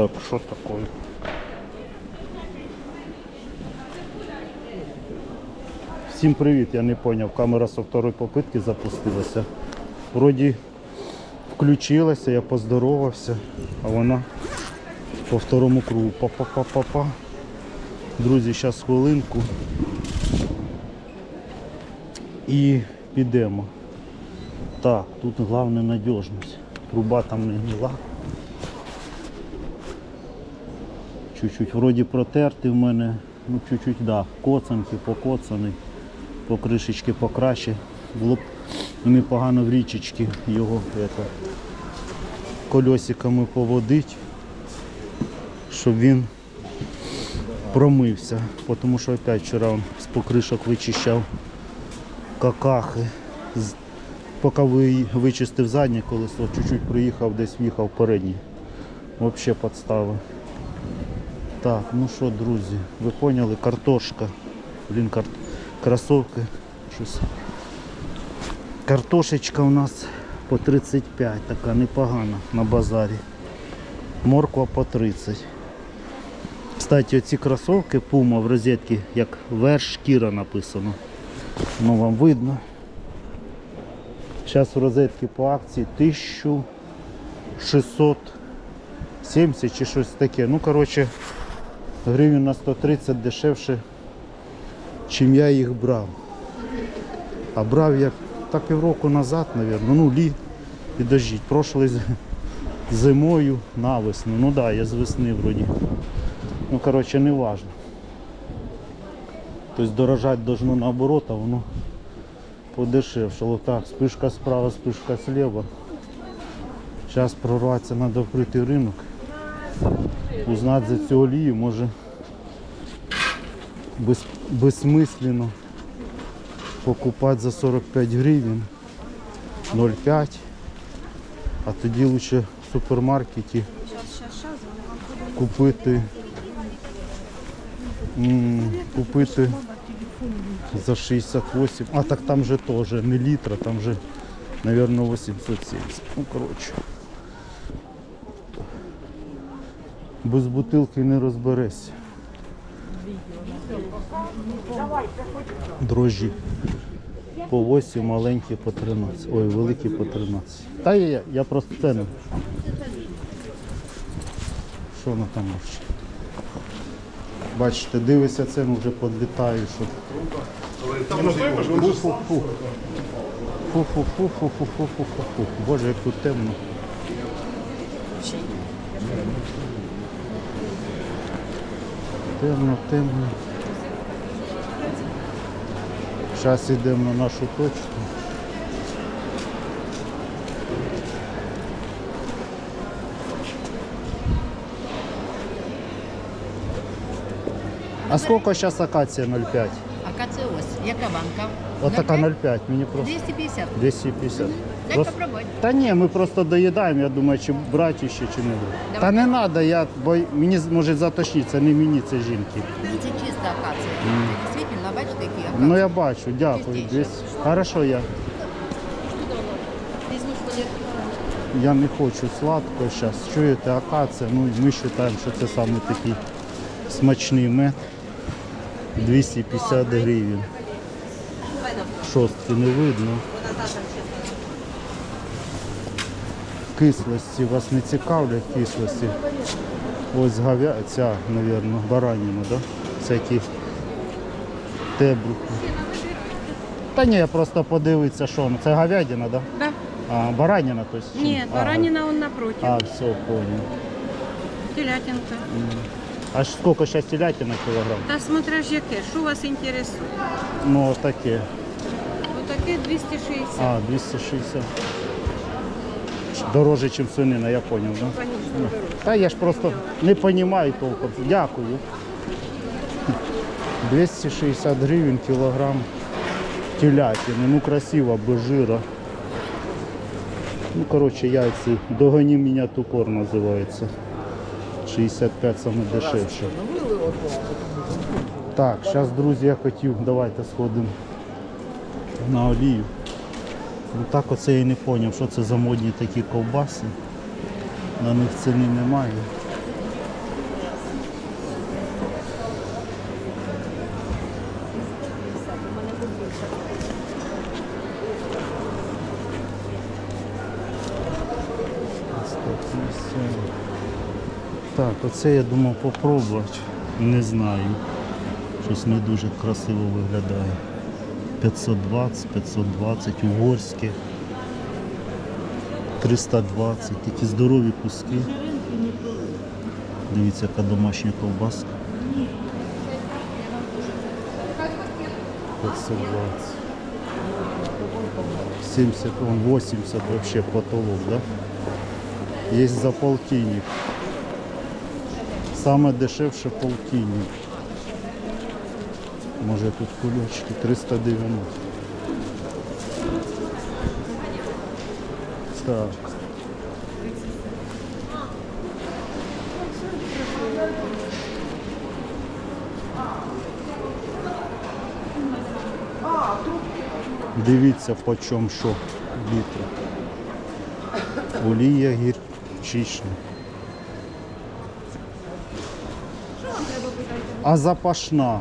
Так, що таке? Всім привіт, я не зрозумів, камера со второї попитки запустилася. Вроді включилася, я поздоровався, а вона по второму кругу. Па-па-па-па-па. Друзі, зараз хвилинку. І підемо. Так, тут головне надіжність. Труба там не гніла. Чуть-чуть вроді протертий в мене, ну чуть-чуть, да, коцанки, покоцаний, по кришечки покраще. Було б непогано в річечки його это, кольосиками поводити, щоб він промився. Тому що опять вчора він з покришок вичищав какахи. Поки вичистив заднє колесо, чуть-чуть приїхав, десь в'їхав переднє. Взагалі підстави. Так, ну що, друзі, ви поняли, картошка. Блін, кар... кросовки. Щось. Картошечка у нас по 35, така непогана на базарі. Морква по 30. Кстати, оці кросовки Puma в розетці, як верш шкіра написано. Ну вам видно. Зараз в розетці по акції 1670 чи щось таке. Ну, коротше, гривень на 130 дешевше, чим я їх брав. А брав я та півроку назад, мабуть, ну підождіть, прошлий з- зимою на весну. Ну так, я з весни вроді. Ну, коротше, не важно. Тобто дорожати должно наоборот, а воно подешевше. Вот так, спишка справа, спишка слева. Зараз прорватися треба вкритий ринок. Узнати за цю олію може без, безсмислено покупати за 45 гривень 0,5. А тоді краще в супермаркеті купити купити за 68. А так там же теж не літра, там же, наверное, 870. Ну, коротше. Без бутилки не розберешся. Дрожжі. По 8, маленькі по 13. Ой, великі по 13. Та я, я просто ціну. Що вона там може? Бачите, дивишся ціну, вже підлітаю, що Фу-фу-фу. Фу-фу-фу-фу-фу-фу-фу-фу. Боже, як тут темно. Темно, темно. Зараз йдемо на нашу точку. А сколько сейчас акація 0,5? Яка банка? От така 0,5? 0,5, мені просто 250. 250. Дай Просто- попробувати. Та ні, ми просто доїдаємо, я думаю, чи брати ще, чи не брати. Та не треба, я, бо мені може затошнити, це не мені, це жінки. Це чиста акація. Дійсно, бачите, які акації. Ну я бачу, дякую. Чистіше. Десь. Хорошо, я, Візьму я не хочу сладко зараз. Чуєте, акація, ну ми вважаємо, що це саме такий смачний мед. 250 гривень. Шостки не видно. Кислості вас не цікавлять кислості. Ось говя, ця, мабуть, бараніна, да? Всякі тебрухи. Та ні, просто подивитися, що воно. Це говядина, да? Да. А, баранина, то есть? Нет, А, баранина он напротив. А, все, понял. Телятинка. А сколько сейчас телятина килограмм? Та смотря ж яке, що вас інтересує? Ну, таке. Отаке 260. А, 260. Дороже, ніж свинина, я понял, да? Та я ж просто не розумію толком. Дякую. 260 гривень кілограм телятини. Ну красиво, без жира. Ну, коротше, яйці. Догоні мене тупор називається. 65 саме дешевше. Так, зараз, друзі, я хотів, давайте сходимо на олію. Ну так оце я не зрозумів, що це за модні такі ковбаси. На них ціни немає. Так, оце я думав попробувати, не знаю. Щось не дуже красиво виглядає. 520, 520, угорське. 320, такі здорові куски. Дивіться, яка домашня ковбаска. 520. 70, он 80 вообще потолок, да? Есть за полтинник. Самое дешевше полтинник. Може тут кульочки 390. Так. Дивіться по чому що літр. Олія гірчична. А запашна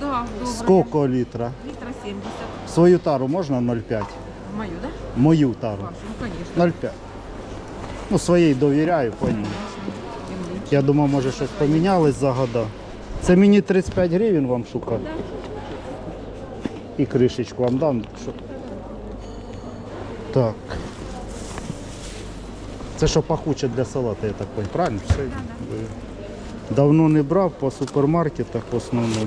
Да, да, добре. скільки літра? Літра 70. Свою тару можна 0,5? Мою, да? Мою тару. Вашу, ну, конечно. 0,5. Ну, своїй довіряю, пані. Я думав, може щось помінялось за года. Це мені 35 гривень вам шукати. І кришечку вам дам. Що... Так. Це що пахуче для салату, я так понял. Правильно? Все. Давно не брав по супермаркетах в основному.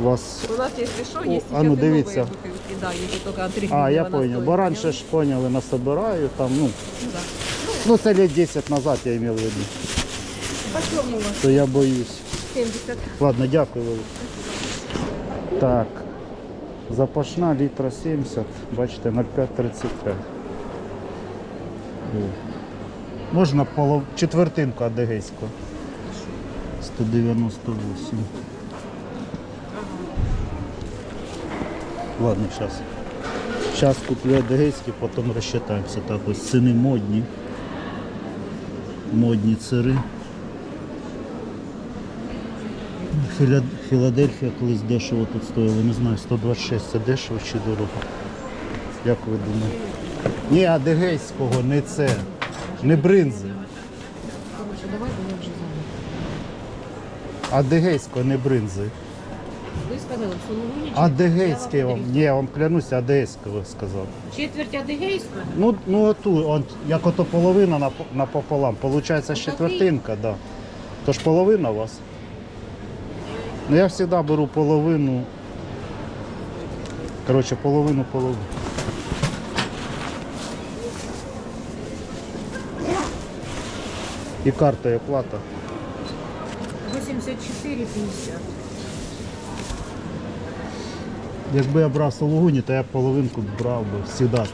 у вас. У нас, если что, О, есть а ну, дивіться. бутылки, да, если только от А, я понял. Бо раніше ж поняли, насобираю там, ну. Ну, це лет 10 назад я имел в виду. Почем у вас? То я боюсь. 70. Ладно, дякую. велике. Так. Запашна літра 70, бачите, 0,535. О. Можна полов... четвертинку адегейську. 198. Ладно, зараз. Зараз куплю адегейські, потім розчитаємося. Так ось ціни модні. Модні цири. Філадельфія колись дешево тут стоїла, не знаю, 126 це дешево чи дорого. Як ви думаєте? Ні, адегейського, не це. Не бринзи. Адегейського, не бринзи. Ви сказали, що Лугуні Адегейський вам. Ні, я вам клянуся, адегейського сказав. Четверть адигейська? Ну, ну оту, от, як ото половина нап- напополам. Получається четвертинка, да. Тож половина у вас. Ну я завжди беру половину. Коротше, половину половину. І карта і оплата. 84,50. Якби я брав Сологуні, то я половинку брав би завжди так.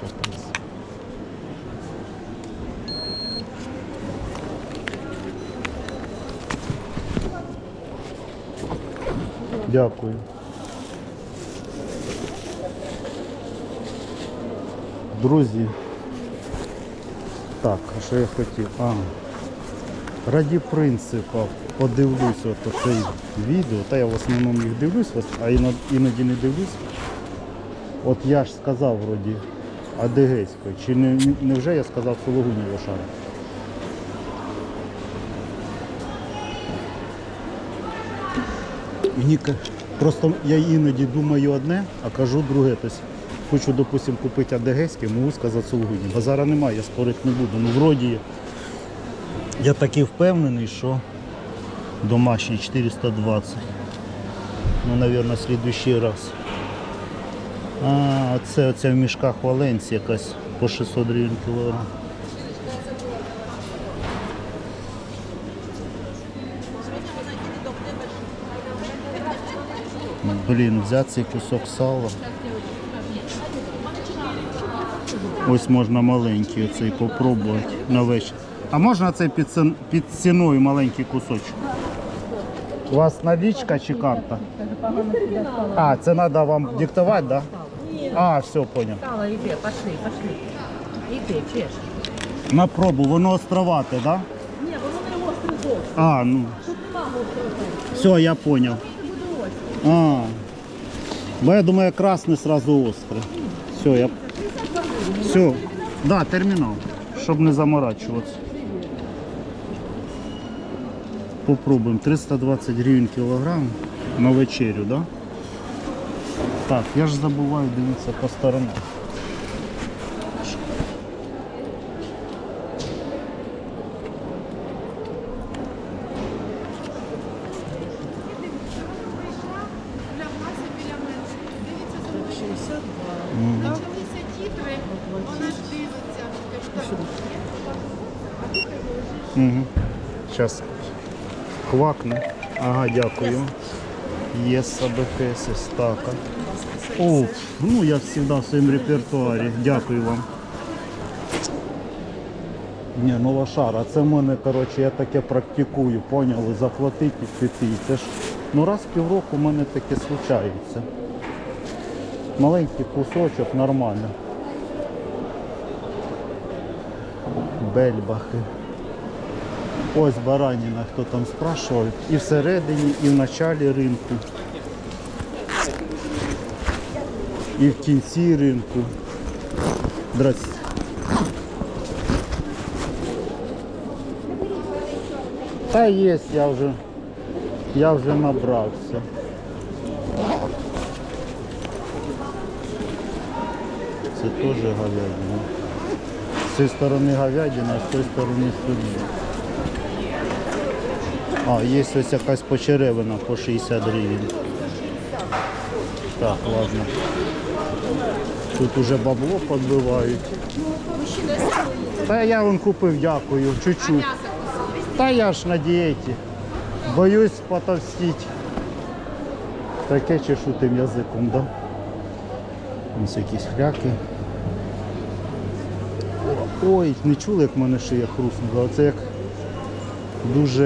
Дякую. Друзі. Так, а що я хотів? А, раді принципу подивлюсь от це відео, та я в основному їх дивлюсь, а іноді, не дивлюсь. От я ж сказав вроді Адегейською, чи не, не вже я сказав Сологуні Лошара? Мені просто я іноді думаю одне, а кажу друге. Тобто хочу, допустим, купити Адегейське, можу сказати Сологуні. Базара немає, я спорити не буду. Ну вроді я такий впевнений, що домашній 420. Ну, мабуть, слідуючий раз. А, це оця в мішках Валенці якась по 600 гривень кілограм. Блін, взяти цей кусок сала. Ось можна маленький оцей попробувати на вечір. А можна цей під, цін- під ціною маленький кусочок? У вас налічка чи карта? А, це треба вам диктувати, так? Да? А, все, понял. Стала, иди, пошли, пошли. Иди, чеш. На пробу, воно островате, да? Ні, воно не гострий зовсім. А, ну. Все, я понял. А. Бо я думаю, красный сразу острый. Все, я. Все. Да, термінал. Щоб не заморачуватися. Попробуємо. 320 гривень кілограм на вечерю, да? Так, я ж забуваю дивитися по сторонам. Дивися тітри, вона ж дивиться. Угу. Зараз Квакне. Ага, дякую. Є АБКС, стака. О, ну я завжди в своєму репертуарі. Дякую вам. Ні, ну лошара, це в мене, коротше, я таке практикую, поняли, заплатити і піти. Ж, ну раз в півроку в мене таке случається. Маленький кусочок, нормально. Бельбахи. Ось бараніна, хто там спрашивав. І всередині, і в началі ринку. І в кінці ринку. Здрасте. Та є, я вже, я вже набрався. Це теж говядина. З цієї сторони говядина, а з цієї сторони судді. А, є ось якась почеревина по 60 гривень. Так, ладно. Тут уже бабло підбивають. Та я вон купив, дякую, чуть-чуть. Та я ж на дієті. Боюсь потовстіть. Таке чешу тим язиком, да? Ось якісь хляки. Ой, не чули, як мене шия хрустнула. Оце як дуже